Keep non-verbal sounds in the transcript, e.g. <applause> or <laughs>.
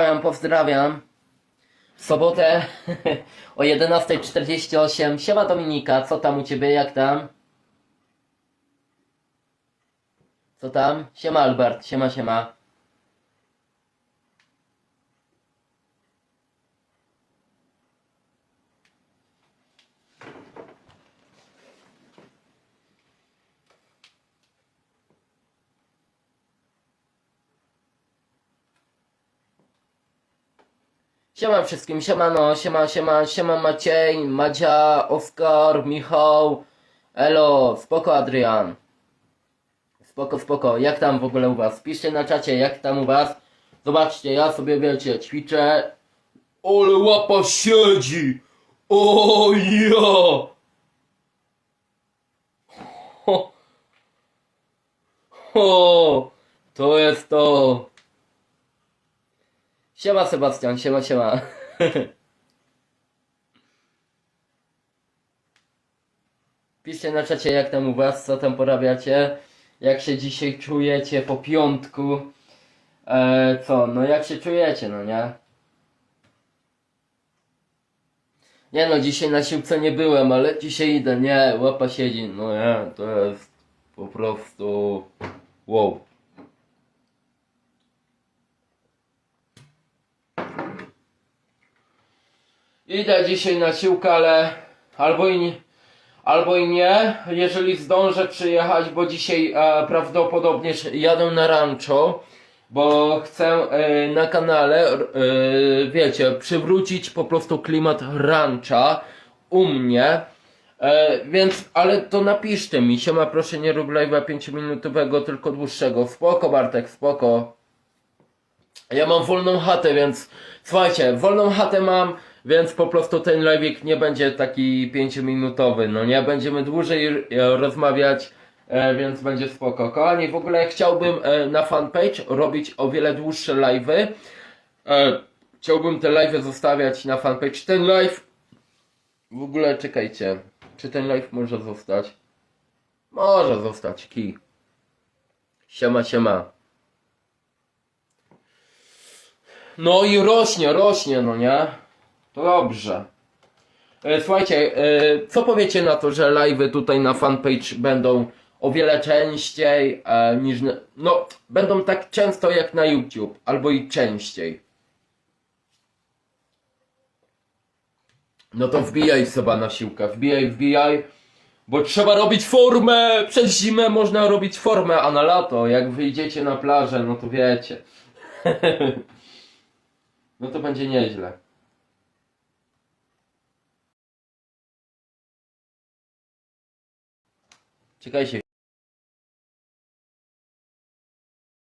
Pozdrawiam, pozdrawiam. W sobotę <laughs> o 11.48. Siema Dominika, co tam u ciebie, jak tam? Co tam? Siema Albert, siema, siema. Siema wszystkim, siemano, siema, siema, siema Maciej, Madzia, Oskar, Michał, Elo, spoko Adrian. Spoko, spoko, jak tam w ogóle u was? Piszcie na czacie, jak tam u was. Zobaczcie, ja sobie wiecie, ćwiczę. Ale łapa siedzi! O ja! Ho, ho, to jest to. Siema Sebastian, siema, siema. <laughs> Piszcie na czacie jak tam u was, co tam porabiacie, jak się dzisiaj czujecie po piątku. E, co, no jak się czujecie, no nie? Nie no, dzisiaj na siłce nie byłem, ale dzisiaj idę, nie, łapa siedzi, no nie, to jest po prostu wow. Idę dzisiaj na siłkę, ale albo i nie, albo i nie, jeżeli zdążę przyjechać, bo dzisiaj e, prawdopodobnie jadę na rancho, bo chcę e, na kanale, e, wiecie, przywrócić po prostu klimat rancha u mnie. E, więc, ale to napiszcie mi, siema proszę nie rób live'a 5 minutowego, tylko dłuższego. Spoko Bartek, spoko. Ja mam wolną chatę, więc słuchajcie, wolną chatę mam, więc po prostu ten live'ik nie będzie taki 5-minutowy, no nie, będziemy dłużej e, rozmawiać, e, więc będzie spoko. Kochani, w ogóle chciałbym e, na fanpage robić o wiele dłuższe live'y. Chciałbym te live'y zostawiać na fanpage. Ten live, w ogóle czekajcie, czy ten live może zostać? Może zostać, kij. Siema, siema. No i rośnie, rośnie, no nie? To dobrze. E, Słuchajcie, e, co powiecie na to, że live'y tutaj na fanpage będą o wiele częściej e, niż. No, będą tak często jak na YouTube, albo i częściej. No to wbijaj sobie na siłkę, wbijaj, wbijaj, bo trzeba robić formę. Przez zimę można robić formę, a na lato, jak wyjdziecie na plażę, no to wiecie. <laughs> No to będzie nieźle. Czekajcie.